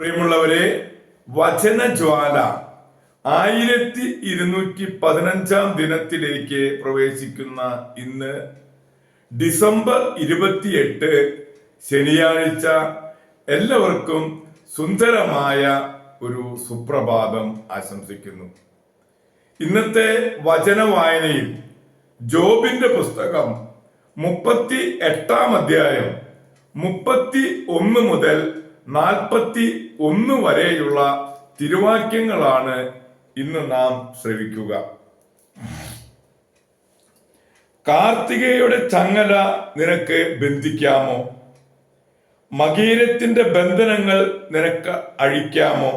പ്രിയമുള്ളവരെ വചനജ്വാല ആയിരത്തി ഇരുന്നൂറ്റി പതിനഞ്ചാം ദിനത്തിലേക്ക് പ്രവേശിക്കുന്ന ഇന്ന് ഡിസംബർ ഇരുപത്തിയെട്ട് ശനിയാഴ്ച എല്ലാവർക്കും സുന്ദരമായ ഒരു സുപ്രഭാതം ആശംസിക്കുന്നു. ഇന്നത്തെ വചന വായനയിൽ ജോബിന്റെ പുസ്തകം മുപ്പത്തി എട്ടാം അധ്യായം മുപ്പത്തി ഒന്ന് മുതൽ നാൽപ്പത്തി ഒന്ന് വരെയുള്ള തിരുവാക്യങ്ങളാണ് ഇന്ന് നാം ശ്രവിക്കുക. കാർത്തികയുടെ ചങ്ങല നിനക്ക് ബന്ധിക്കാമോ? മകീരത്തിന്റെ ബന്ധനങ്ങൾ നിനക്ക് അഴിക്കാമോ?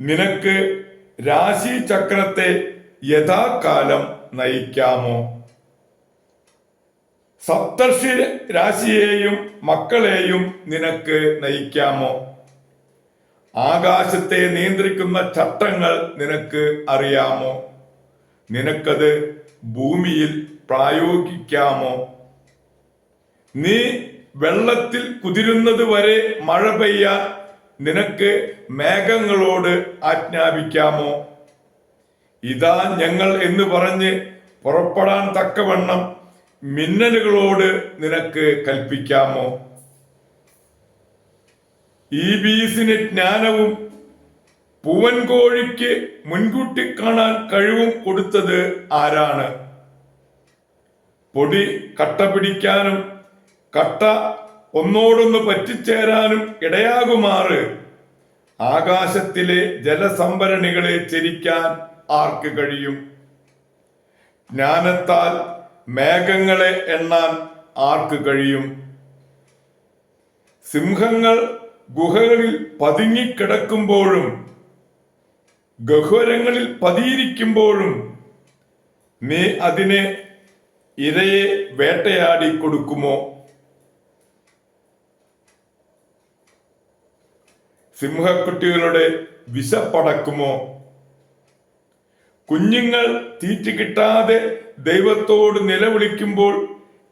നിനക്ക് രാശി ചക്രത്തെ യഥാകാലം നയിക്കാമോ? സപ്തർഷി രാശിയെയും മക്കളെയും നിനക്ക് നയിക്കാമോ? ആകാശത്തെ നിയന്ത്രിക്കുന്ന ചട്ടങ്ങൾ നിനക്ക് അറിയാമോ? നിനക്കത് ഭൂമിയിൽ പ്രായോഗിക്കാമോ? നീ വെള്ളത്തിൽ കുതിരുന്നത് വരെ മഴ പെയ്യാൻ നിനക്ക് മേഘങ്ങളോട് ആജ്ഞാപിക്കാമോ? ഇതാ ഞങ്ങൾ എന്ന് പറഞ്ഞ് പുറപ്പെടാൻ തക്കവണ്ണം മിന്നലുകളോട് നിനക്ക് കൽപ്പിക്കാമോ? ഈ ബീസിന് ജ്ഞാനവും പൂവൻകോഴിക്ക് മുൻകൂട്ടി കാണാൻ കഴിവും കൊടുത്തത് ആരാണ്? പൊടി കട്ട പിടിക്കാനും കട്ട ഒന്നോടൊന്ന് പറ്റിച്ചേരാനും ഇടയാകുമാറ്. ആകാശത്തിലെ ജലസംഭരണികളെ ചിരിക്കാൻ ആർക്ക് കഴിയും? ജ്ഞാനത്താൽ മേഘങ്ങളെ എണ്ണാൻ ആർക്ക് കഴിയും? സിംഹങ്ങൾ ഗുഹകളിൽ പതുങ്ങിക്കിടക്കുമ്പോഴും ഗഹ്വരങ്ങളിൽ പതിയിരിക്കുമ്പോഴും നീ അതിനെ ഇരയെ വേട്ടയാടി കൊടുക്കുമോ? സിംഹക്കുട്ടികളുടെ വിശപ്പടക്കുമോ കുഞ്ഞുങ്ങൾ തീറ്റ കിട്ടാതെ ദൈവത്തോട് നിലവിളിക്കുമ്പോൾ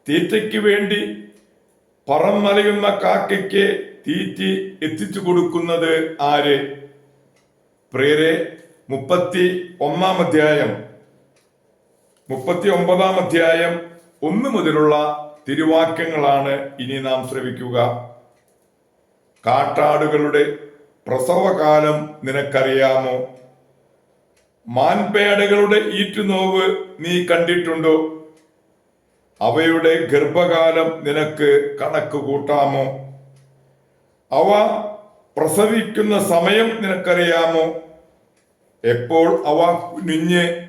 തീറ്റയ്ക്ക് വേണ്ടി പറമലയുന്ന കാക്കയ്ക്ക് തീറ്റി എത്തിച്ചു കൊടുക്കുന്നത് ആര്? പ്രിയരെ മുപ്പത്തി ഒന്നാം അധ്യായം. മുപ്പത്തി ഒമ്പതാം അധ്യായം ഒന്ന് മുതലുള്ള തിരുവാക്യങ്ങളാണ് ഇനി നാം ശ്രവിക്കുക. കാട്ടാടുകളുടെ പ്രസവകാലം നിനക്കറിയാമോ? മാൻപേടകളുടെ ഈറ്റുനോവ് നീ കണ്ടിട്ടുണ്ടോ? അവയുടെ ഗർഭകാലം നിനക്ക് കണക്ക് കൂട്ടാമോ? അവ പ്രസവിക്കുന്ന സമയം നിനക്കറിയാമോ? എപ്പോൾ അവ കുഞ്ഞ്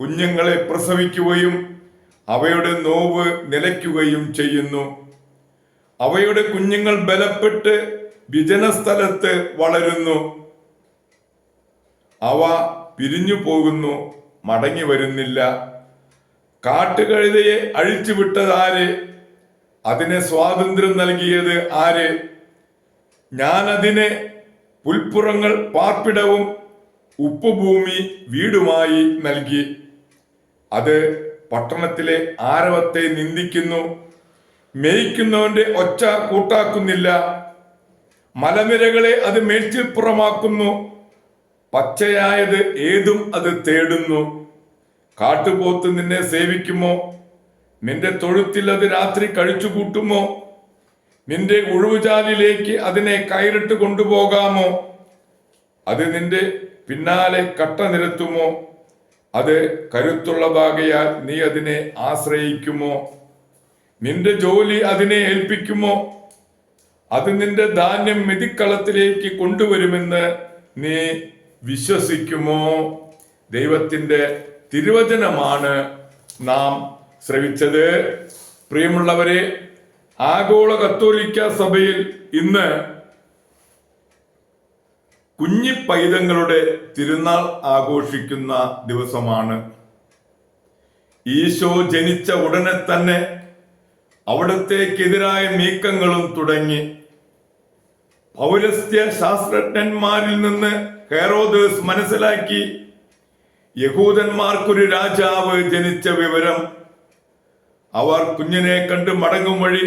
കുഞ്ഞുങ്ങളെ പ്രസവിക്കുകയും അവയുടെ നോവ് നിലയ്ക്കുകയും ചെയ്യുന്നു. അവയുടെ കുഞ്ഞുങ്ങൾ ബലപ്പെട്ട് വിജനസ്ഥലത്ത് വളരുന്നു. അവ പിരിഞ്ഞു പോകുന്നു മടങ്ങി വരുന്നില്ല. കാട്ടുകഴുതയെ അഴിച്ചുവിട്ടത് ആര്? അതിനെ സ്വാതന്ത്ര്യം നൽകിയത് ആര്? ഞാൻ അതിനെ പുൽപ്പുറങ്ങൾ പാർപ്പിടവും ഉപ്പുഭൂമി വീടുമായി നൽകി. അത് പട്ടണത്തിലെ ആരവത്തെ നിന്ദിക്കുന്നു. മേയ്ക്കുന്നവന്റെ ഒച്ച കൂട്ടാക്കുന്നില്ല. മലനിരകളെ അത് മേൽച്ചിൽപ്പുറമാക്കുന്നു പച്ചയായത് ഏതും അത് തേടുന്നു. കാട്ടുപോത്ത് നിന്നെ സേവിക്കുമോ? നിന്റെ തൊഴുത്തിൽ അത് രാത്രി കഴിച്ചു കൂട്ടുമോ നിന്റെ ഉഴുവുചാലിലേക്ക് അതിനെ കയറിട്ട് കൊണ്ടുപോകാമോ? അത് നിന്റെ പിന്നാലെ കട്ട നിരത്തുമോ? അത് കരുത്തുള്ളതാകയാൽ നീ അതിനെ ആശ്രയിക്കുമോ? നിന്റെ ജോലി അതിനെ ഏൽപ്പിക്കുമോ? അത് നിന്റെ ധാന്യം മെതിക്കളത്തിലേക്ക് കൊണ്ടുവരുമെന്ന് നീ വിശ്വസിക്കുമോ? ദൈവത്തിന്റെ തിരുവചനമാണ് നാം ശ്രവിച്ചത്. പ്രിയമുള്ളവരെ ആഗോള കത്തോലിക്ക സഭയിൽ ഇന്ന് കുഞ്ഞി പൈതങ്ങളുടെ തിരുനാൾ ആഘോഷിക്കുന്ന ദിവസമാണ്. ഈശോ ജനിച്ച ഉടനെ തന്നെ അവിടത്തേക്കെതിരായ നീക്കങ്ങളും തുടങ്ങി. പൗരസ്ത്യ ശാസ്ത്രജ്ഞന്മാരിൽ നിന്ന് ഹെറോദേസ് മനസ്സിലാക്കി. യഹൂദന്മാർക്കൊരു രാജാവ് ജനിച്ച വിവരം അവർ കുഞ്ഞിനെ കണ്ട് മടങ്ങും വഴി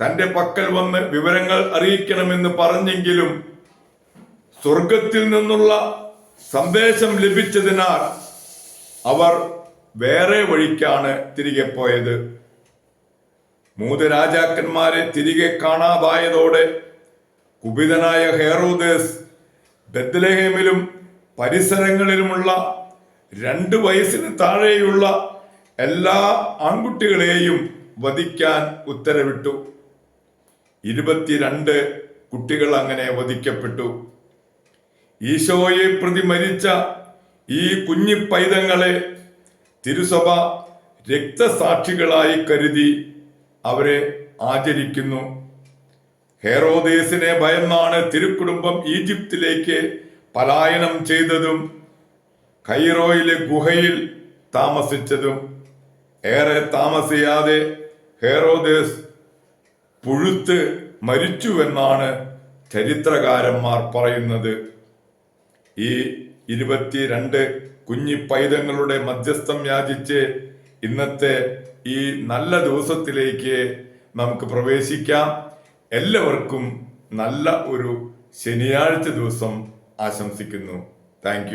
തന്റെ പക്കൽ വന്ന് വിവരങ്ങൾ അറിയിക്കണമെന്ന് പറഞ്ഞെങ്കിലും സ്വർഗത്തിൽ നിന്നുള്ള സന്ദേശം ലഭിച്ചതിനാൽ അവർ വേറെ വഴിക്കാണ് തിരികെ പോയത്. മൂന്ന് രാജാക്കന്മാരെ തിരികെ കാണാതായതോടെ കുപിതനായ ഹേറോദേസ് ബദ്ലഹേമിലും പരിസരങ്ങളിലുമുള്ള രണ്ട് വയസ്സിന് താഴെയുള്ള എല്ലാ ആൺകുട്ടികളെയും വധിക്കാൻ ഉത്തരവിട്ടു. ഇരുപത്തിരണ്ട് കുട്ടികൾ അങ്ങനെ വധിക്കപ്പെട്ടു. ഈശോയെ പ്രതി മരിച്ച ഈ കുഞ്ഞി പൈതങ്ങളെ തിരുസഭ രക്തസാക്ഷികളായി കരുതി അവരെ ആചരിക്കുന്നു. ഹെറോദേസിനെ ഭയന്നാണ് തിരുക്കുടുംബം ഈജിപ്തിലേക്ക് പലായനം ചെയ്തതും കൈറോയിലെ ഗുഹയിൽ താമസിച്ചതും. ഏറെ താമസിയാതെ ഹെറോദേസ് പുഴുത്ത് മരിച്ചുവെന്നാണ് ചരിത്രകാരന്മാർ പറയുന്നത്. ഈ ഇരുപത്തിരണ്ട് കുഞ്ഞി പൈതങ്ങളുടെ മധ്യസ്ഥം യാചിച്ച് ഇന്നത്തെ ഈ നല്ല ദിവസത്തിലേക്ക് നമുക്ക് പ്രവേശിക്കാം. എല്ലാവർക്കും നല്ല ഒരു ശനിയാഴ്ച ദിവസം ആശംസിക്കുന്നു. താങ്ക്